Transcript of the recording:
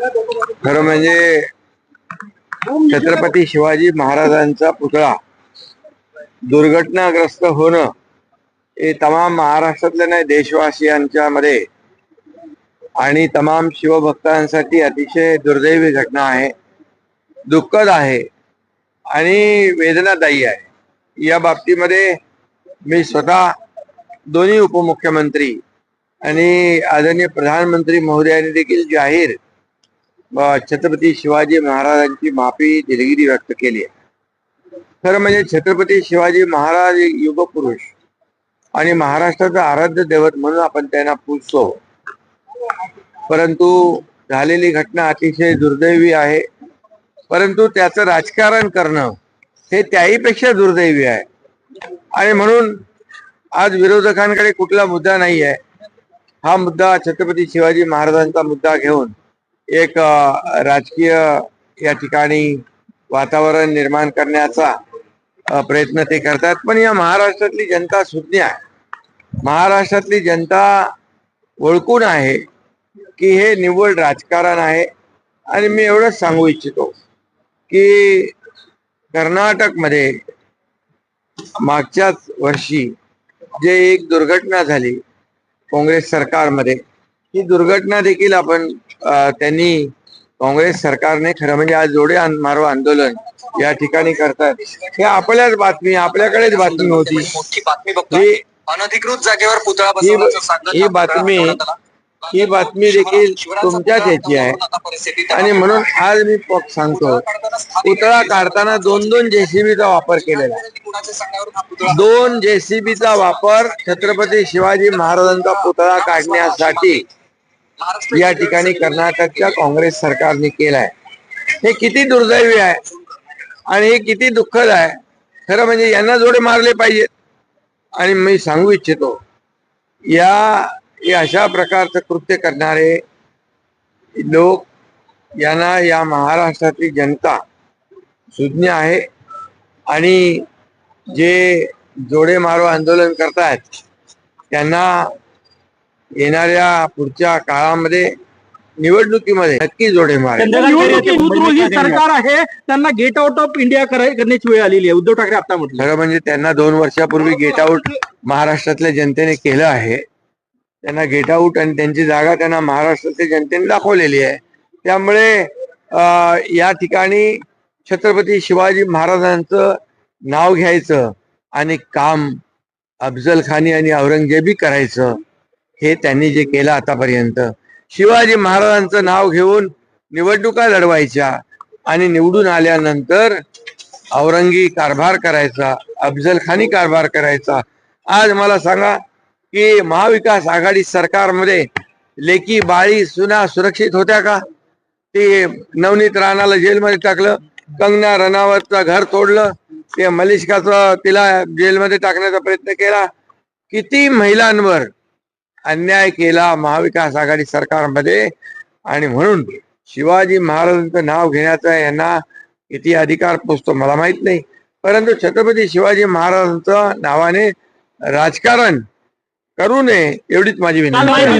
खरं म्हणजे छत्रपती शिवाजी महाराजांचा पुतळा दुर्घटनाग्रस्त होणं हे तमाम महाराष्ट्रातल्या नाही देशवासियांच्या मध्ये आणि तमाम शिवभक्तांसाठी अतिशय दुर्दैवी घटना आहे. दुःखद आहे आणि वेदनादायी आहे. या बाबतीमध्ये मी स्वतः दोन्ही उपमुख्यमंत्री आणि आदरणीय प्रधानमंत्री महोदयांनी देखील जाहीर छत्रपती शिवाजी महाराजांची माफी दिलगिरी व्यक्त केली आहे. खरं म्हणजे छत्रपती शिवाजी महाराज युगपुरुष आणि महाराष्ट्राचं आराध्य दैवत म्हणून आपण त्यांना पूजतो. परंतु झालेली घटना अतिशय दुर्दैवी आहे. परंतु त्याचं राजकारण करणं हे त्याहीपेक्षा दुर्दैवी आहे. आणि म्हणून आज विरोधकांकडे कुठला मुद्दा नाही आहे हा मुद्दा छत्रपती शिवाजी महाराजांचा मुद्दा घेऊन एक राजकीय या ठिकाणी वातावरण निर्माण करण्याचा प्रयत्न ते करतात. पण या महाराष्ट्रातली जनता सुज्ञ आहे. महाराष्ट्रातली जनता ओळखून आहे की हे निव्वळ राजकारण आहे. आणि मी एवढंच सांगू इच्छितो की कर्नाटकमध्ये मागच्याच वर्षी जे एक दुर्घटना झाली काँग्रेस सरकारमध्ये ही दुर्घटना देखील आपण त्यांनी काँग्रेस सरकारने खरं म्हणजे आज जोडे मारो आंदोलन या ठिकाणी करतात. हे आपल्याच बातमी आपल्याकडेच बातमी होती. मोठी बातमी बघतोय. ही अनधिकृत जागेवर पुतळा ही बातमी. ही बातमी देखील तुमच्याच याची आहे. आणि म्हणून आज मी सांगतो. पुतळा काढताना दोन दोन जेसीबीचा वापर केलेला दोन जेसीबीचा वापर छत्रपती शिवाजी महाराजांचा पुतळा काढण्यासाठी या ठिकाणी कर्नाटकच्या काँग्रेस सरकारने केलाय. हे किती दुर्दैवी आहे आणि हे किती दुःखद आहे. खरं म्हणजे यांना जोडे मारले पाहिजेत. आणि मी सांगू इच्छितो या अशा प्रकारचं कृत्य करणारे लोक यांना या महाराष्ट्रातली जनता सुज्ञ आहे. आणि जे जोडे मारो आंदोलन करतायत त्यांना येणाऱ्या पुढच्या काळामध्ये निवडणुकीमध्ये नक्की जोडे निवडणुकी हिंदुत्वही सरकार आहे त्यांना गेट आउट ऑफ इंडिया करण्याची वेळ आलेली आहे. उद्धव ठाकरे आता म्हटलं. खरं म्हणजे त्यांना दोन वर्षापूर्वी गेट आऊट महाराष्ट्रातल्या जनतेने केलं आहे. त्यांना गेट आऊट आणि त्यांची जागा त्यांना महाराष्ट्रातल्या जनतेने दाखवलेली आहे. त्यामुळे अं, या ठिकाणी छत्रपती शिवाजी महाराजांचं नाव घ्यायचं आणि काम अफजल खानी आणि औरंगजेबी करायचं. हे त्यांनी जे केलं आतापर्यंत. शिवाजी महाराजांचं नाव घेऊन निवडणुका लढवायच्या आणि निवडून आल्यानंतर औरंगी कारभार करायचा अफजलखानी कारभार करायचा. आज मला सांगा की महाविकास आघाडी सरकारमध्ये लेकी बाळी सुना सुरक्षित होत्या का? ते नवनीत राणाला जेलमध्ये टाकलं कंगना रणावतचं घर तोडलं ते मलिष्काचं तिला जेलमध्ये टाकण्याचा प्रयत्न केला. किती महिलांवर अन्याय केला महाविकास आघाडी सरकारमध्ये. आणि म्हणून शिवाजी महाराजांचं नाव घेण्याचा यांना किती अधिकार पोचतो मला माहीत नाही. परंतु छत्रपती शिवाजी महाराजांचं नावाने राजकारण करू नये एवढीच माझी विनंती